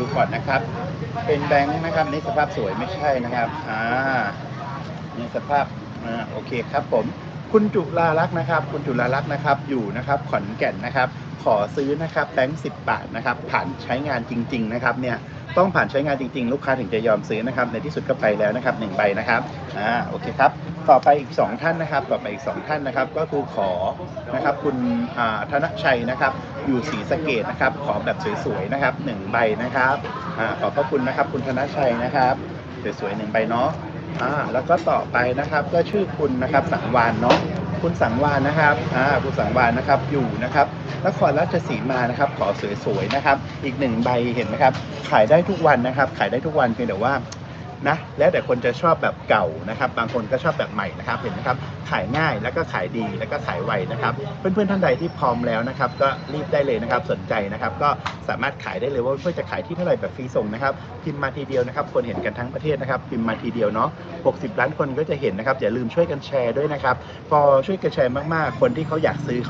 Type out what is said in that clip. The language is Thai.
ดูก่อนนะครับ เป็นแบงค์นะครับนี่สภาพสวยไม่ใช่นะครับอ่านี่สภาพอ่าโอเคครับผม คุณจุลาลักษณ์นะครับ คุณจุลาลักษณ์นะครับ อยู่นะครับขอนแก่นนะครับ ขอซื้อนะครับแบงค์สิบบาทนะครับ ผ่านใช้งานจริง ๆ นะครับเนี่ย ต้องผ่านใช้งานจริงๆ ลูกค้าถึงจะยอมซื้อนะครับ ในที่สุดก็ไปแล้วนะครับหนึ่งใบนะครับอ่าโอเคครับ ต่อไปอีก 2 ท่านนะครับ ต่อไปอีก 2 ท่านนะครับ ก็คือขอนะครับคุณอ่าธนชัยนะครับ อยู่ศรีสะเกดนะครับ ขอแบบสวยๆนะครับหนึ่งใบนะครับอ่าขอบพระคุณนะครับ คุณธนชัยนะครับสวยๆหนึ่งใบเนาะอ่าแล้วก็ต่อไปนะครับก็ชื่อคุณนะครับสังวานเนาะ คุณสังวานนะครับอ่าคุณสังวานนะครับอยู่นะครับนครราชสีมานะครับขอสวยๆนะครับ อีกหนึ่งใบเห็นไหมครับ ขายได้ทุกวันนะครับ ขายได้ทุกวันเพียงแต่ว่า นะแล้วแต่คนจะชอบแบบเก่านะครับ บางคนก็ชอบแบบใหม่นะครับเห็นไหมครับขายง่ายแล้วก็ขายดีแล้วก็ขายไวนะครับเพื่อนๆท่านใดที่พร้อมแล้วนะครับ ก็รีบได้เลยนะครับสนใจนะครับ ก็สามารถขายได้เลยว่าเพื่อจะขายที่เท่าไหร่แบบฟรีส่งนะครับพิมพ์มาทีเดียวนะครับ คนเห็นกันทั้งประเทศนะครับพิมพ์มาทีเดียวเนาะ60 ล้านคนก็จะเห็นนะครับอย่าลืมช่วยกันแชร์ด้วยนะครับพอช่วยกันแชร์มากๆ คนที่เขาอยากซื้อ